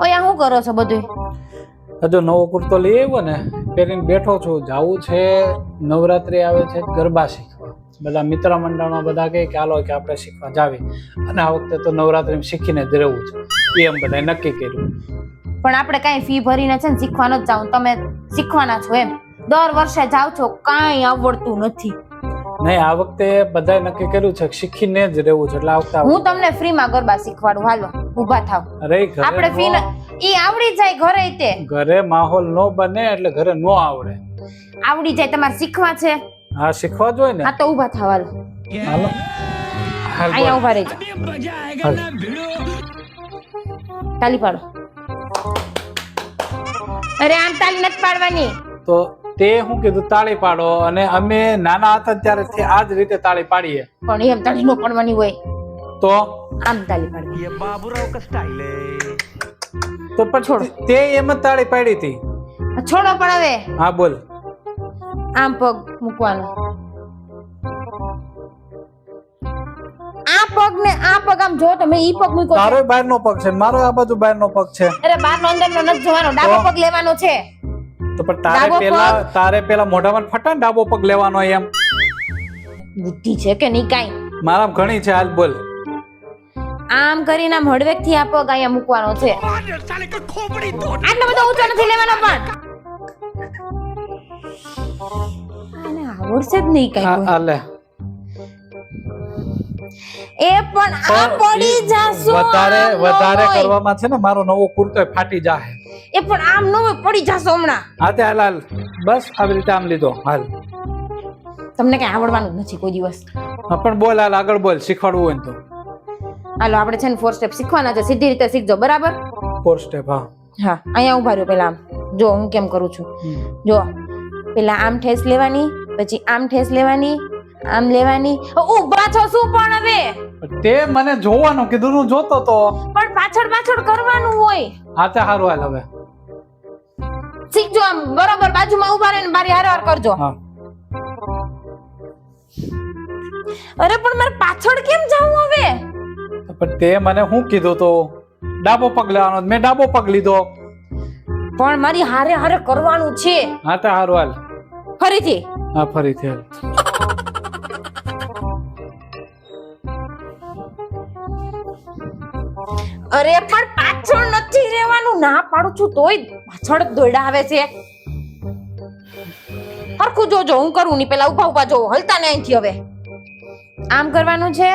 ઓય શું કરો છો બધું હજુ નવો કુર્તો લઈ આવ્યો ને પહેરીને બેઠો છું. જાવું છે નવરાત્રી આવે છે ગરબા શીખવા. બધા મિત્ર મંડળમાં બધા કહે કે હાલો કે આપણે શીખવા જાવી. અને આ વખતે તો નવરાત્રી શીખીને જ રહેવું છે. એમ બધા નક્કી કર્યું. પણ આપણે કાંઈ ફી ભરીને છે ને શીખવાનો જ જાવ તમે શીખવાના છો એમ. દર વર્ષે જાવ છો કાંઈ આવડતું નથી. નહીં આ વખતે બધાએ નક્કી કર્યું છે કે શીખીને જ રહેવું છે એટલે આવતા હું તમને ફ્રીમાં ગરબા શીખવાડું. હાલો ઊભા થાવ અરે ઘરે આપણે ફી ઈ આવડી જાય ઘરે તે. ઘરે માહોલ નો બને એટલે ઘરે નો આવડે. આવડી જાય તમારે શીખવા છે? હા શીખવા જોઈએ ને. હા તો ઊભા થાવ હાલો. હાલો. અહીંયા ઊભા રહી હાલ. તાલી પાડો. અરે આમ તાલી નથી પાડવાની. તો તે હું કીધું? તાળી પાડો. અને અમે નાના હતા ત્યારેથી આ જ રીતે તાળી પાડીએ. પણ એમ તાળી નો પાડવાની હોય. તો? આમ તાળી પાડવી બાબુરાવ કા સ્ટાઈલ તો પણ છોડ. તે એમ તાળી પાડી હતી. છોડો પણ હવે. હા બોલ. આમ પગ મૂકવાનો. આ પગ ને આ પગ આમ જો તમે ઈ પગ મૂકો તારો બહાર નો પગ છે મારો આ બાજુ બહાર નો પગ છે. અરે બહાર નો અંદર નો નથી જોવાનો. ડાબો પગ લેવાનો છે. તો પણ તારે પેલા તારે પેલા મોઢામાં ફટા ડાબો પગ લેવાનો એમ. બુદ્ધિ છે કે નહીં કાંઈ? મારામ ઘણી છે હાલ બોલ. આમ કરીને આમ હળવેકથી આ પગ અહીંયા મૂકવાનો છે. આટલો બધો ઊંચો નથી લેવાનો પણ. આને આવડશે જ નહીં આ- એ પણ આ પડી જાશો વધારે વધારે કરવામાં છે ને મારો નવો કુર્તો ફાટી જાહે. એ પણ આમ નો પડી જાશો હમણાં. હા તે હાલ બસ આવી રીતે આમ લીધો હાલ. તમને કઈ આવડવાનું નથી કોઈ દિવસ. પણ બોલ હાલ આગળ બોલ શીખવાડવું હોય તો. હાલો આપણે છે ને ફોર સ્ટેપ શીખવાના છે. સીધી રીતે શીખજો બરાબર? ફોર સ્ટેપ હા. હા અહીંયા ઊભા રહ્યો પેલા આમ. જો હું કેમ કરું છું? જો પેલા આમ ઠેસ લેવાની પછી આમ ઠેસ લેવાની આમ લેવાની? ઊભા છો શું પણ હવે? તે મને જોવાનું કીધું હું જોતો તો. પણ પાછળ પાછળ કરવાનું હોય. હા તે સારું હાલ હવે. શીખજો આમ બરાબર બાજુમાં ઊભા રહીને મારી હારવાર કરજો. હા. અરે પણ મારે પાછળ કેમ જાવું હવે? પણ તે મને શું કીધું તો? ડાબો પગ લેવાનો મેં ડાબો પગ લીધો. પણ મારી હારે હારે કરવાનું છે. હા તે હારું હાલ. ફરીથી. હા ફરીથી હાલ. અરે પણ પાછળ નથી રહેવાનું. ના પાડું છું તોય પાછળ આવે છે. હરખું જોજો હું કરું ની પેલા ઊભા ઊભા જોવો. હલતા ને અહીંથી હવે. આમ કરવાનું છે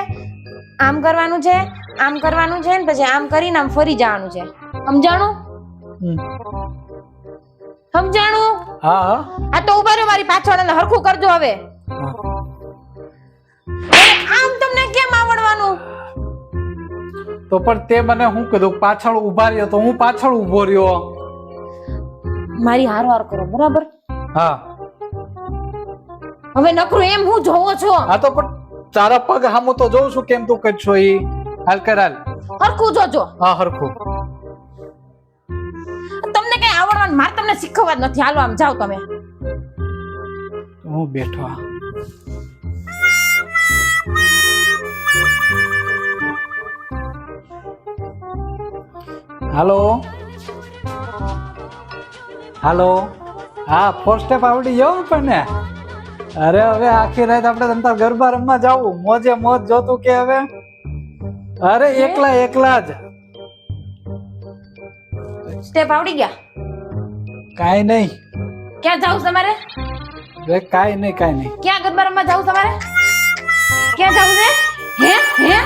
આમ કરવાનું છે આમ કરવાનું છે ને પછી આમ કરીને આમ ફરી જવાનું છે. સમજાણું? સમજાણું? હા હા. આ તો ઊભા રહ્યો મારી પાછળ અને હરખું કરજો હવે. તો પણ તે મને શું કીધું? પાછળ ઊભા રહ્યો તો હું પાછળ ઊભો રહ્યો? મારી હાર હાર કરો બરાબર? હા. હવે નકરું એમ હું જોવો છો. હા તો પણ તારા પગ હામું તો જોઉં છું કેમ તું કરશો ઈ? હાલ કર હાલ. હરખું જોજો. હા હરખું. તમને કઈ આવડવાનું? મારે તમને શીખવવા જ નથી. હાલો આમ જાઓ તમે. હું બેઠો હાલો? હાલો? હા ફર્સ્ટ સ્ટેપ આવડી ગયો પણ ને અરે હવે આખી રાત આપણે તમતાર ગરબા રમવા જાવું. મોજે મોજ જોતું કે હવે? અરે એકલા એકલા જ. સ્ટેપ આવડી ગયા? કાંઈ નહીં. ક્યાં જાવ તમારે? રે કાંઈ નહીં કાંઈ નહીં. ક્યાં ગરબા રમવા જાવ તમારે? ક્યાં જાવ છે? હે? હે?